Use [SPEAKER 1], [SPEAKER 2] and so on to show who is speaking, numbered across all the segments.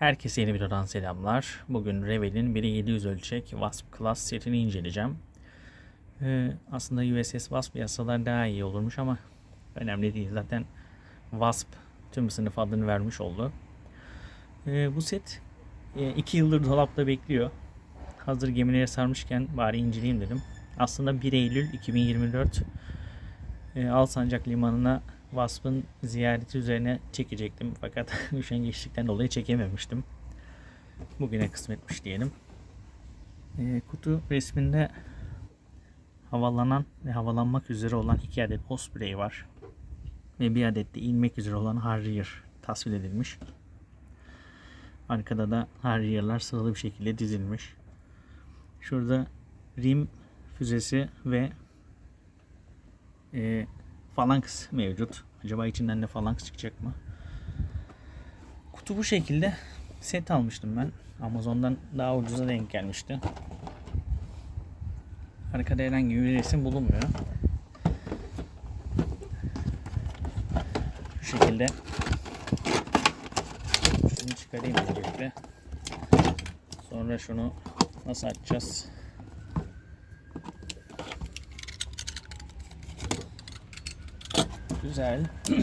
[SPEAKER 1] Herkese yeni bir videodan selamlar. Bugün Revel'in 1'e 700 ölçek Wasp Class setini inceleyeceğim. Ee, aslında USS Wasp yazsalar daha iyi olurmuş ama önemli değil. Zaten Wasp tüm sınıf adını vermiş oldu. Ee, bu set 2 yıldır dolapta bekliyor. Hazır gemilere sarmışken bari inceleyeyim dedim. Aslında 1 Eylül 2024 e, Alsancak Limanı'na Wasp'ın ziyareti üzerine çekecektim. Fakat üşengeçlikten dolayı çekememiştim. Bugüne kısmetmiş diyelim. E, kutu resminde havalanan ve havalanmak üzere olan iki adet Osprey var. Ve bir adet de inmek üzere olan Harrier tasvir edilmiş. Arkada da Harrier'lar sıralı bir şekilde dizilmiş. Şurada Rim füzesi ve e, Phalanx mevcut. Acaba içinden de Phalanx çıkacak mı? Kutu bu şekilde. Set almıştım ben. Amazon'dan daha ucuza denk gelmişti. Arkada herhangi bir resim bulunmuyor. Şu şekilde şunu çıkarayım öncelikle. Sonra şunu nasıl açacağız? Güzel.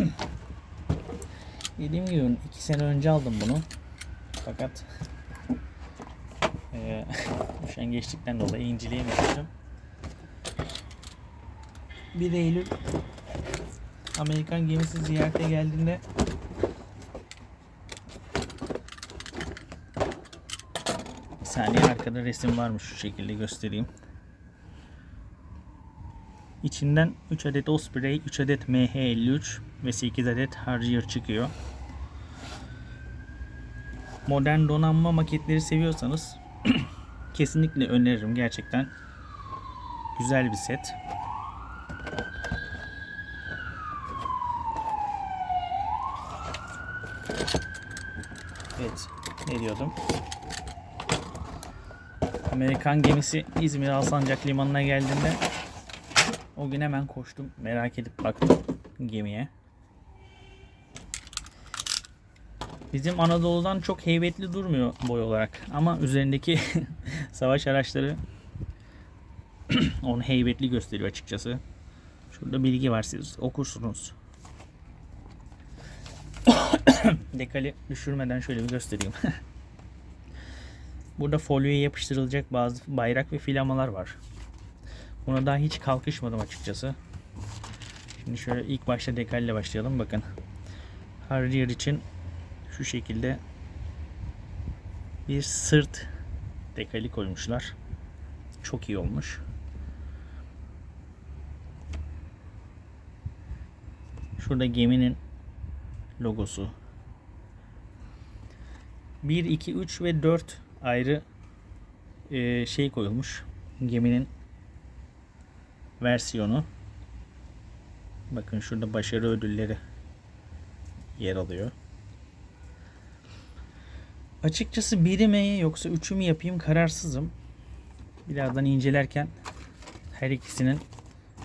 [SPEAKER 1] Dediğim gibi iki sene önce aldım bunu. Fakat eee üşengeçlikten dolayı inceleyememiştim. 1 Eylül Amerikan gemisi ziyarete geldiğinde bir saniye arkada resim varmış şu şekilde göstereyim. İçinden 3 adet Osprey, 3 adet MH53 ve 8 adet Harrier çıkıyor. Modern donanma maketleri seviyorsanız kesinlikle öneririm. Gerçekten güzel bir set. Evet, ne diyordum? Amerikan gemisi İzmir Alsancak Limanı'na geldiğinde o gün hemen koştum. Merak edip baktım gemiye. Bizim Anadolu'dan çok heybetli durmuyor boy olarak. Ama üzerindeki savaş araçları onu heybetli gösteriyor açıkçası. Şurada bilgi var siz okursunuz. Dekali düşürmeden şöyle bir göstereyim. Burada folyoya yapıştırılacak bazı bayrak ve filamalar var. Buna daha hiç kalkışmadım açıkçası. Şimdi şöyle ilk başta dekalle başlayalım. Bakın. Harrier için şu şekilde bir sırt dekali koymuşlar. Çok iyi olmuş. Şurada geminin logosu. 1, 2, 3 ve 4 ayrı e, şey koyulmuş. Geminin versiyonu. Bakın şurada başarı ödülleri yer alıyor. Açıkçası biri mi yoksa üçü mü yapayım kararsızım. Birazdan incelerken her ikisinin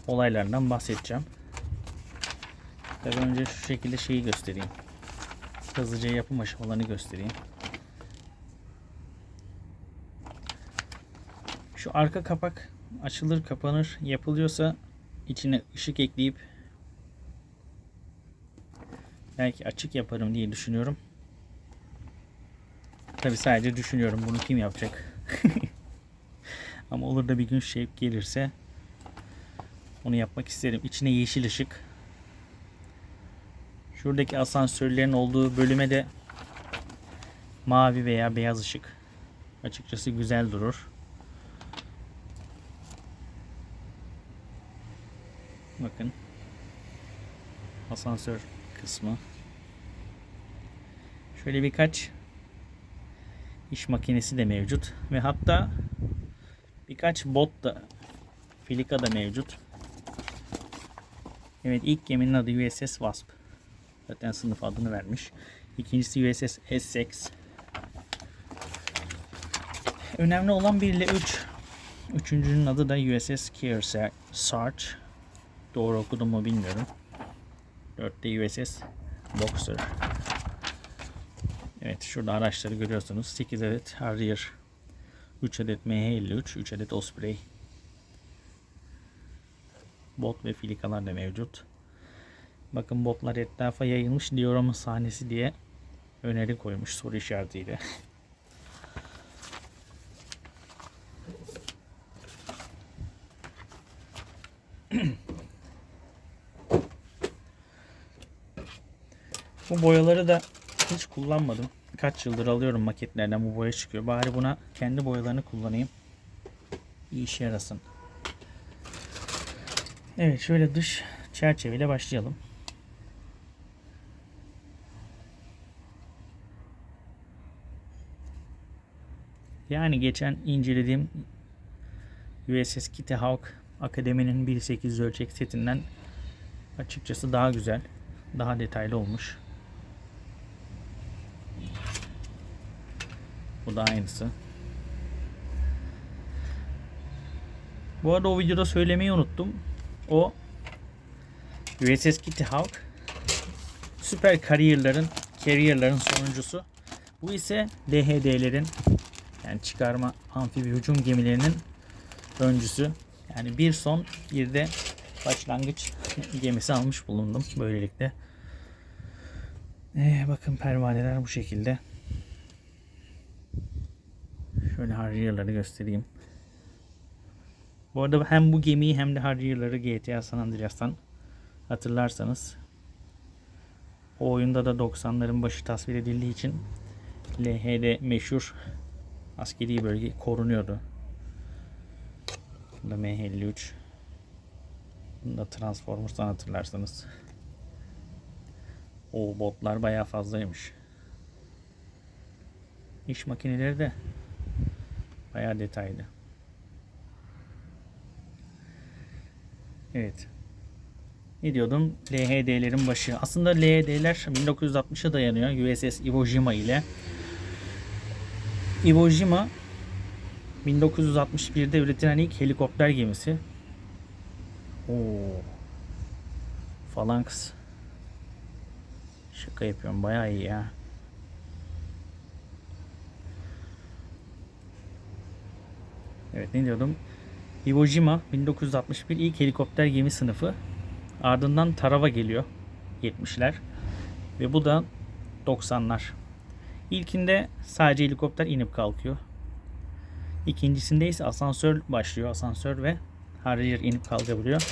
[SPEAKER 1] olaylarından bahsedeceğim. Tabii önce şu şekilde şeyi göstereyim. Hızlıca yapım aşamalarını göstereyim. Şu arka kapak açılır kapanır yapılıyorsa içine ışık ekleyip belki açık yaparım diye düşünüyorum. Tabi sadece düşünüyorum bunu kim yapacak. Ama olur da bir gün şey gelirse onu yapmak isterim. İçine yeşil ışık. Şuradaki asansörlerin olduğu bölüme de mavi veya beyaz ışık. Açıkçası güzel durur. Bakın. Asansör kısmı. Şöyle birkaç iş makinesi de mevcut ve hatta birkaç bot da filika da mevcut. Evet ilk geminin adı USS Wasp. Zaten sınıf adını vermiş. İkincisi USS Essex. Önemli olan 1 ile 3. Üçüncünün adı da USS Kearsarge. Doğru okudum mu bilmiyorum. 4'te USS Boxer. Evet şurada araçları görüyorsunuz. 8 adet Harrier, 3 adet MH53, 3 adet Osprey. Bot ve filikalar da mevcut. Bakın botlar etrafa yayılmış diorama sahnesi diye öneri koymuş soru işaretiyle. Bu boyaları da hiç kullanmadım. Kaç yıldır alıyorum maketlerden bu boya çıkıyor. Bari buna kendi boyalarını kullanayım. Bir işe yarasın. Evet şöyle dış çerçeveyle başlayalım. Yani geçen incelediğim USS Kitty Hawk Akademi'nin 1.8 ölçek setinden açıkçası daha güzel, daha detaylı olmuş. Bu da aynısı. Bu arada o videoda söylemeyi unuttum. O USS Kitty Hawk süper kariyerlerin carrier'ların sonuncusu. Bu ise DHD'lerin yani çıkarma amfibi hücum gemilerinin öncüsü. Yani bir son bir de başlangıç gemisi almış bulundum böylelikle. Ee, bakın pervaneler bu şekilde. Şöyle Harrier'ları göstereyim. Bu arada hem bu gemiyi hem de Harrier'ları GTA San Andreas'tan hatırlarsanız o oyunda da 90'ların başı tasvir edildiği için LHD meşhur askeri bölge korunuyordu. Bunda M53 Bunda Transformers'tan hatırlarsanız. O botlar bayağı fazlaymış. İş makineleri de bayağı detaylı. Evet. Ne diyordum? LHD'lerin başı. Aslında LHD'ler 1960'a dayanıyor. USS Iwo Jima ile. Iwo Jima 1961'de üretilen ilk helikopter gemisi. Oo. Phalanx. Şaka yapıyorum. Bayağı iyi ya. Evet ne diyordum? Iwo Jima 1961 ilk helikopter gemi sınıfı. Ardından Tarawa geliyor. 70'ler. Ve bu da 90'lar. İlkinde sadece helikopter inip kalkıyor. İkincisinde ise asansör başlıyor. Asansör ve Harrier inip kalkabiliyor.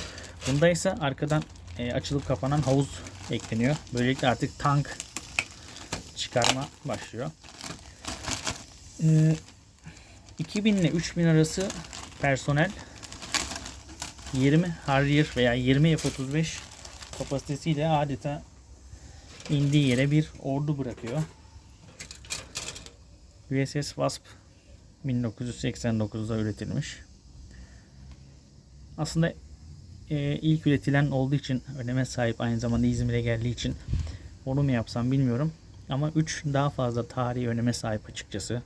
[SPEAKER 1] Bunda ise arkadan e, açılıp kapanan havuz ekleniyor. Böylelikle artık tank çıkarma başlıyor. E, 2000 ile 3000 arası personel 20 Harrier veya 20 F-35 kapasitesiyle adeta indiği yere bir ordu bırakıyor. USS Wasp 1989'da üretilmiş. Aslında e, ilk üretilen olduğu için öneme sahip aynı zamanda İzmir'e geldiği için onu mu yapsam bilmiyorum. Ama 3 daha fazla tarihi öneme sahip açıkçası.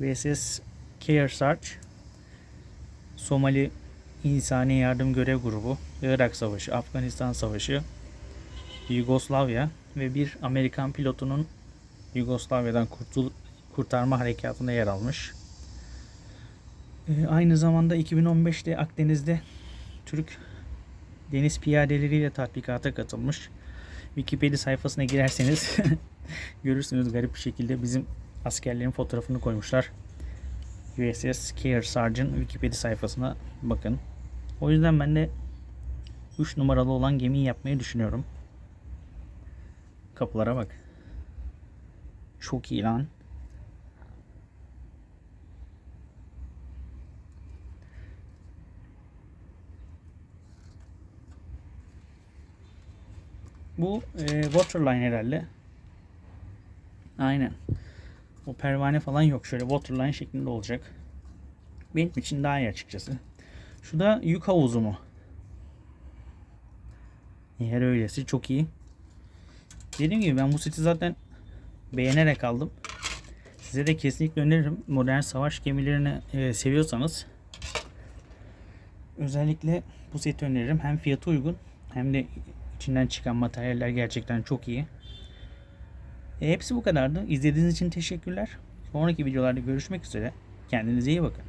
[SPEAKER 1] VSS Kearsarge Somali İnsani Yardım Görev Grubu, Irak Savaşı, Afganistan Savaşı, Yugoslavya ve bir Amerikan pilotunun Yugoslavya'dan kurtul kurtarma harekatında yer almış. Ee, aynı zamanda 2015'te Akdeniz'de Türk deniz piyadeleriyle tatbikata katılmış. Wikipedia sayfasına girerseniz görürsünüz garip bir şekilde bizim askerlerin fotoğrafını koymuşlar. USS Care Sergeant Wikipedia sayfasına bakın. O yüzden ben de 3 numaralı olan gemiyi yapmayı düşünüyorum. Kapılara bak. Çok iyi lan. Bu e, waterline herhalde. Aynen. O pervane falan yok. Şöyle waterline şeklinde olacak. Benim için daha iyi açıkçası. Şu da yük havuzu mu? Eğer öylesi çok iyi. Dediğim gibi ben bu seti zaten beğenerek aldım. Size de kesinlikle öneririm. Modern savaş gemilerini e, seviyorsanız özellikle bu seti öneririm. Hem fiyatı uygun hem de
[SPEAKER 2] İçinden çıkan materyaller gerçekten çok iyi. E, hepsi bu kadardı. İzlediğiniz için teşekkürler. Sonraki videolarda görüşmek üzere. Kendinize iyi bakın.